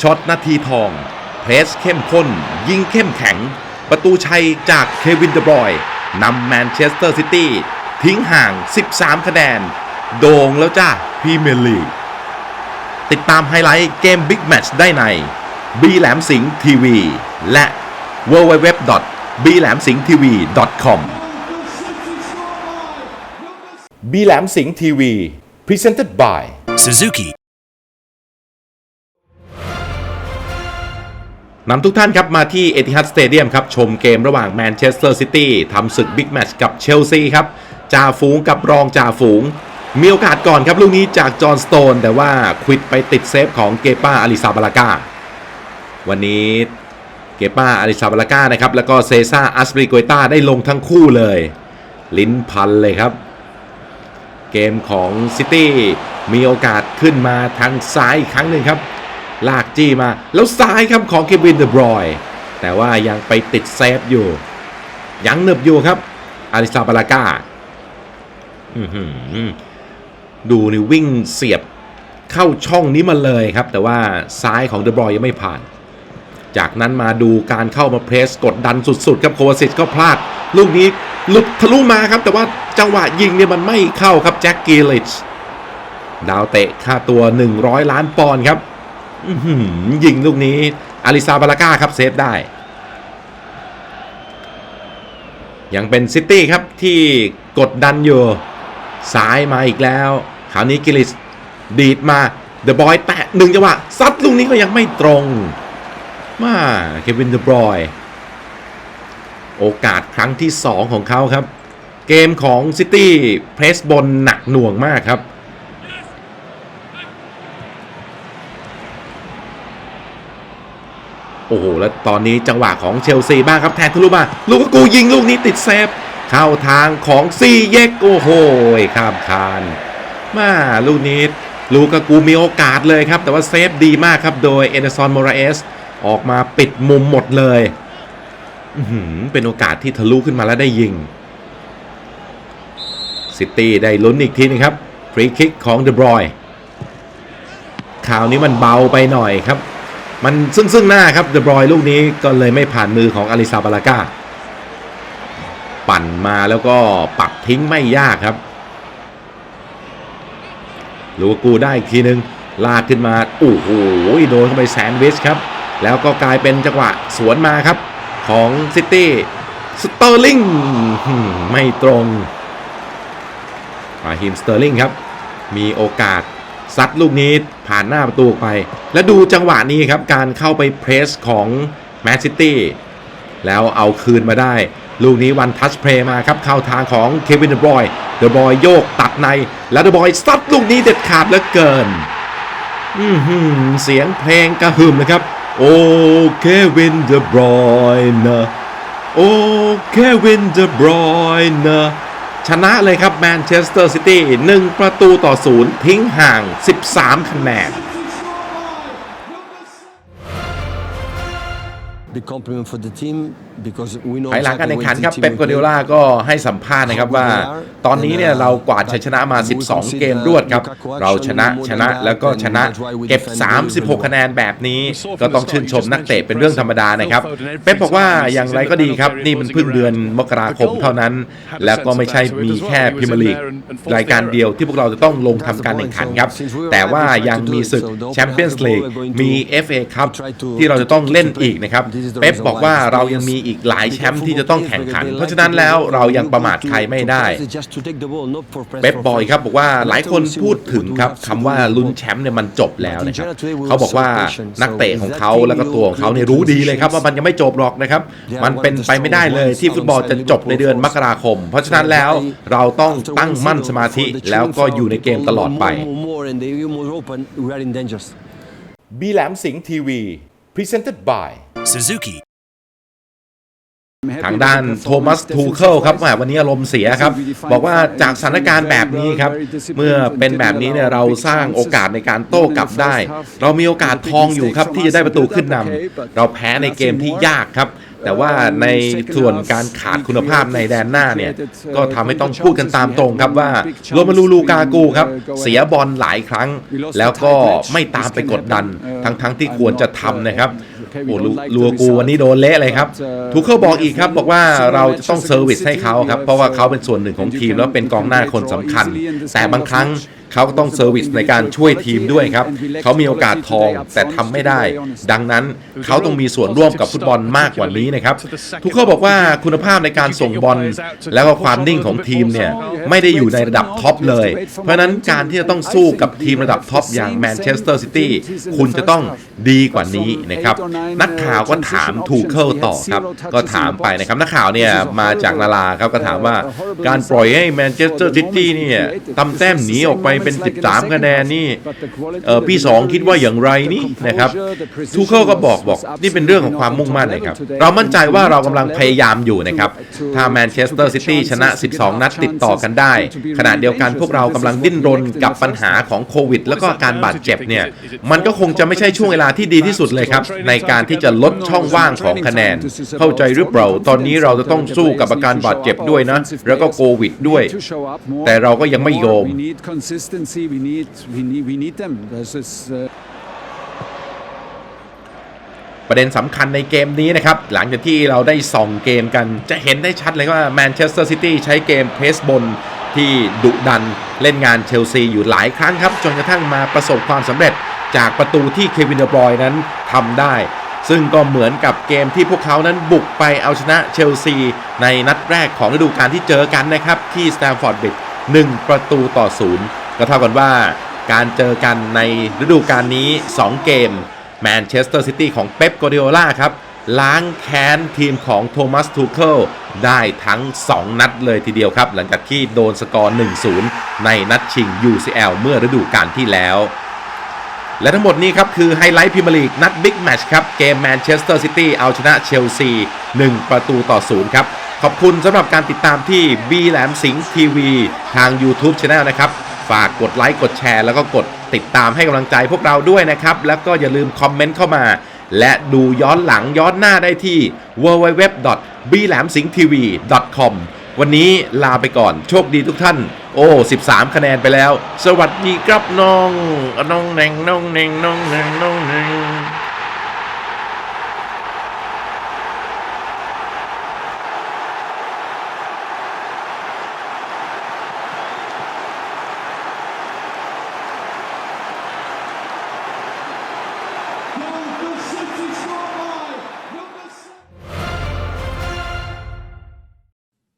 ช็อตนาทีทอง เพรสเข้มข้น ยิงเข้มแข็ง ประตูชัยจากเควินเดบรอยนำแมนเชสเตอร์ซิตี้ทิ้งห่าง 13 คะแนน โด่งแล้วจ้าพรีเมียร์ลีก ติดตามไฮไลท์เกมบิ๊กแมตช์ได้ใน b แหลมสิงห์ทีวีและ w w w b แหลมสิงห์ทีวี com b แหลมสิงห์ทีวี presented by Suzuki. นำทุกท่านครับมาที่เอติฮัดสเตเดียมครับ ชมเกมระหว่างแมนเชสเตอร์ซิตี้ทำศึกบิ๊กแมตช์กับเชลซีครับจ่าฝูงกับรองจ่าฝูง มีโอกาสก่อนครับ ลูกนี้จากจอห์นสโตน แต่ว่าควิดไปติดเซฟของเกป้าอาริซาบาลากาวันนี้เกป้าอาริซาบาลากานะครับ แล้วก็เซซ่าอัสปริโกตาได้ลงทั้งคู่เลย ลิ้นพันเลยครับ เกมของซิตี้มีโอกาสขึ้นมาทางซ้ายอีกครั้งหนึ่งครับ ลากจี้มา แล้วซ้ายครับของเควินเดบรอยแต่ว่ายังไปติดเซฟอยู่ ยังหนึบอยู่ครับ อาริซาบาลากาอื้อหือดูนี่วิ่งเสียบเข้าช่องนี้มาเลยครับ แต่ว่าซ้ายของเดบรอยยังไม่ผ่าน จากนั้นมาดูการเข้ามาเพรสกดดันสุดๆ ครับโควาซิชก็พลาด ลูกนี้หลุดทะลุมาครับ แต่ว่าจังหวะยิงเนี่ยมันไม่เข้าครับแจ็คกีลิชดาวเตะค่าตัว 100 ล้านปอนด์ครับ ยิงลูกนี้อาริซาบาลาก้าครับเซฟได้ ยังเป็นซิตี้ครับที่กดดันอยู่ซ้ายมาอีกแล้ว คราวนี้กิลิสดีดมาเดอะบอยแตะหนึ่งจังหวะซัดลูกนี้ก็ยังไม่ตรงมาเควินเดอะบอยโอกาสครั้งที่ 2 ของเขาครับ เกมของซิตี้เพรสบนหนักหน่วงมากครับ โอ้โห แล้วตอนนี้จังหวะของเชลซีบ้างครับแทนทะลุมาลูกกูยิงลูกนี้ติดเซฟ เข้าทางของซีเยกโอ้โหข้ามคานมาลูกนี้ลูกากูมีโอกาสเลยครับ แต่ว่าเซฟดีมากครับ โดยเอเดซอนโมราเอสออกมาปิดมุมหมดเลยอื้อหือเป็นโอกาสที่ทะลุขึ้นมาแล้วได้ยิง ซิตี้ได้ลุ้นอีกทีนึงครับ ฟรีคิกของเดบรอยข่าวนี้มันเบาไปหน่อยครับ มันซึ่งซึ่งหน้าครับเดบรอยลูกนี้ก็เลยไม่ผ่านมือของอาริซาบาลากาปั่นมาแล้วก็ปักทิ้งไม่ยากครับลูกูได้อีกทีนึง ลากขึ้นมาโอ้โหโดนเข้าไปแซนวิชครับ แล้วก็กลายเป็นจังหวะสวนมาครับ ของซิตี้สเตอร์ลิงไม่ตรงมาฮิมสเตอร์ลิงครับ มีโอกาส ซัดลูกนี้ผ่านหน้าประตูไป แล้วดูจังหวะนี้ครับ การเข้าไปเพรสของแมนซิตี้แล้วเอาคืนมาได้ ลูกนี้วันทัชเพลย์มาครับ เข้าทางของเควินเดบรอยเดบรอยโยกตัดใน แล้วเดบรอยซัดลูกนี้เด็ดขาดเหลือเกินอืเสียงเพลงกระหึ่มนะครับ โอ้เควินเดบรอยนะโอ้เควินเดบรอยนะ ชนะเลยครับแมนเชสเตอร์ซิตี้1ประตูต่อศูนย์ทิ้งห่าง 13 คะแนน ภายหลังการแข่งขันครับ exactly เป๊ป what กัว the เด team ล่าก็ให้สัมภาษณ์นะครับว่า ตอนนี้เนี่ยเรากวาดชัยชนะมา 12 เกมรวดครับ เราชนะชนะแล้วก็ชนะเก็บ 36 คะแนนแบบนี้ ก็ต้องชื่นชมนักเตะเป็นเรื่องธรรมดานะครับเป๊ปบอกว่าอย่างไรก็ดีครับ นี่มันเพิ่งเดือนมกราคมเท่านั้น แล้วก็ไม่ใช่มีแค่พรีเมียร์ลีกรายการเดียวที่พวกเราจะต้องลงทำการแข่งขันครับ แต่ว่ายังมีศึกแชมเปี้ยนส์ลีกมี FA ครับที่เราจะต้องเล่นอีกนะครับเป๊ปบอกว่าเรายังมีอีกหลายแชมป์ที่จะต้องแข่งขัน เพราะฉะนั้นแล้วเรายังประมาทใครไม่ได้ เป๊ปบอกอีกครับบอกว่าหลายคนพูดถึงครับคำว่าลุ้นแชมป์เนี่ยมันจบแล้วนะครับเขาบอกว่านักเตะของเขาแล้วก็ตัวของเขาเนี่ยรู้ดีเลยครับว่ามันยังไม่จบหรอกนะครับ มันเป็นไปไม่ได้เลยที่ฟุตบอลจะจบในเดือนมกราคม เพราะฉะนั้นแล้วเราต้องตั้งมั่นสมาธิแล้วก็อยู่ในเกมตลอดไป บีแหลมสิงห์ทีวี presented by Suzuki. ทางด้านโทมัสทูเคิลครับแหมวันนี้อารมณ์เสียครับ บอกว่าจากสถานการณ์แบบนี้ครับ เมื่อเป็นแบบนี้เนี่ยเราสร้างโอกาสในการโต้กลับได้ เรามีโอกาสทองอยู่ครับที่จะได้ประตูขึ้นนำเราแพ้ในเกมที่ยากครับ แต่ว่าในส่วนการขาดคุณภาพในแดนหน้าเนี่ยก็ทำให้ต้องพูดกันตามตรงครับว่าโรมาลูลูกากูครับเสียบอลหลายครั้ง แล้วก็ไม่ตามไปกดดัน ทั้งๆที่ควรจะทำนะครับ โอ้ลูลูกูวันนี้โดนเละเลยครับทูเคิลบอกอีกครับบอกว่าเราจะต้องเซอร์วิสให้เขาครับเพราะว่าเขาเป็นส่วนหนึ่งของทีมแล้วเป็นกองหน้าคนสำคัญ แต่บางครั้ง เขาก็ต้องเซอร์วิสในการช่วยทีมด้วยครับ เขามีโอกาสทองแต่ทำไม่ได้ ดังนั้นเขาต้องมีส่วนร่วมกับฟุตบอลมากกว่านี้นะครับ ทุกคนบอกว่าคุณภาพในการส่งบอลแล้วก็ความนิ่งของทีมเนี่ยไม่ได้อยู่ในระดับท็อปเลย เพราะฉะนั้นการที่จะต้องสู้กับทีมระดับท็อปอย่างแมนเชสเตอร์ซิตี้คุณจะต้องดีกว่านี้นะครับ นักข่าวก็ถามทูเคิลต่อครับ ก็ถามไปนะครับ นักข่าวเนี่ยมาจากนาราครับก็ถามว่าการปล่อยให้แมนเชสเตอร์ซิตี้เนี่ยตำแต้มหนีออกไปเป็น 13 คะแนนนี่เออพี่ 2 คิดว่าอย่างไรนี่นะครับทูเคิลก็บอกบอกนี่เป็นเรื่องของความมุ่งมั่นนะครับ เรามั่นใจว่าเรากำลังพยายามอยู่นะครับ ถ้าแมนเชสเตอร์ซิตี้ชนะ 12 นัดติดต่อกันได้ ขณะเดียวกันพวกเรากำลังดิ้นรนกับปัญหาของโควิด แล้วก็การบาดเจ็บเนี่ยมันก็คงจะไม่ใช่ช่วงเวลาที่ดีที่สุดเลยครับ ในการที่จะลดช่องว่างของคะแนน เข้าใจหรือเปล่าตอนนี้เราจะต้องสู้กับอาการบาดเจ็บด้วยนะ แล้วก็โควิดด้วย แต่เราก็ยังไม่โยม We need consistency. We need we need we need them. This is. Uh, ประเด็นสำคัญในเกมนี้นะครับ หลังจากที่เราได้ส่องเกมกัน จะเห็นได้ชัดเลยว่าแมนเชสเตอร์ซิตี้ใช้เกมเพสบนที่ดุดันเล่นงานเชลซีอยู่หลายครั้งครับ จนกระทั่งมาประสบความสำเร็จจากประตูที่เควินเดอบรอยนั้นทำได้ ซึ่งก็เหมือนกับเกมที่พวกเขานั้นบุกไปเอาชนะเชลซี ในนัดแรกของฤดูกาลที่เจอกันนะครับ ที่สแตมฟอร์ดบิด1ประตูต่อศูนย์ ก็เท่ากันว่าการเจอกันในฤดูกาลนี้ 2 เกมแมนเชสเตอร์ซิตี้ของเป๊ปโกเดโอลาครับล้างแค้นทีมของโทมัสทูเคิลได้ทั้ง 2 นัดเลยทีเดียวครับ หลังจากที่โดนสกอร์ 1-0 ในนัดชิง UCL เมื่อฤดูกาลที่แล้ว และทั้งหมดนี้ครับ คือไฮไลท์พรีเมียร์ลีกนัดบิ๊กแมตช์ครับ เกมแมนเชสเตอร์ซิตี้เอาชนะเชลซี 1 ประตูต่อ 0 ครับ ขอบคุณสำหรับการติดตามที่บีแหลมสิงห์ทีวีทาง YouTube Channel นะครับ ฝากกดไลค์กดแชร์แล้วก็กดติดตามให้กำลังใจพวกเราด้วยนะครับ แล้วก็อย่าลืมคอมเมนต์เข้ามา และดูย้อนหลังย้อนหน้าได้ที่ www. b l a m s i n g t v com วันนี้ลาไปก่อนโชคดีทุกท่าน โอ้ 13 คะแนนไปแล้ว สวัสดีครับน้อง น้องแนงน้องแนงน้องแนงน้องแนง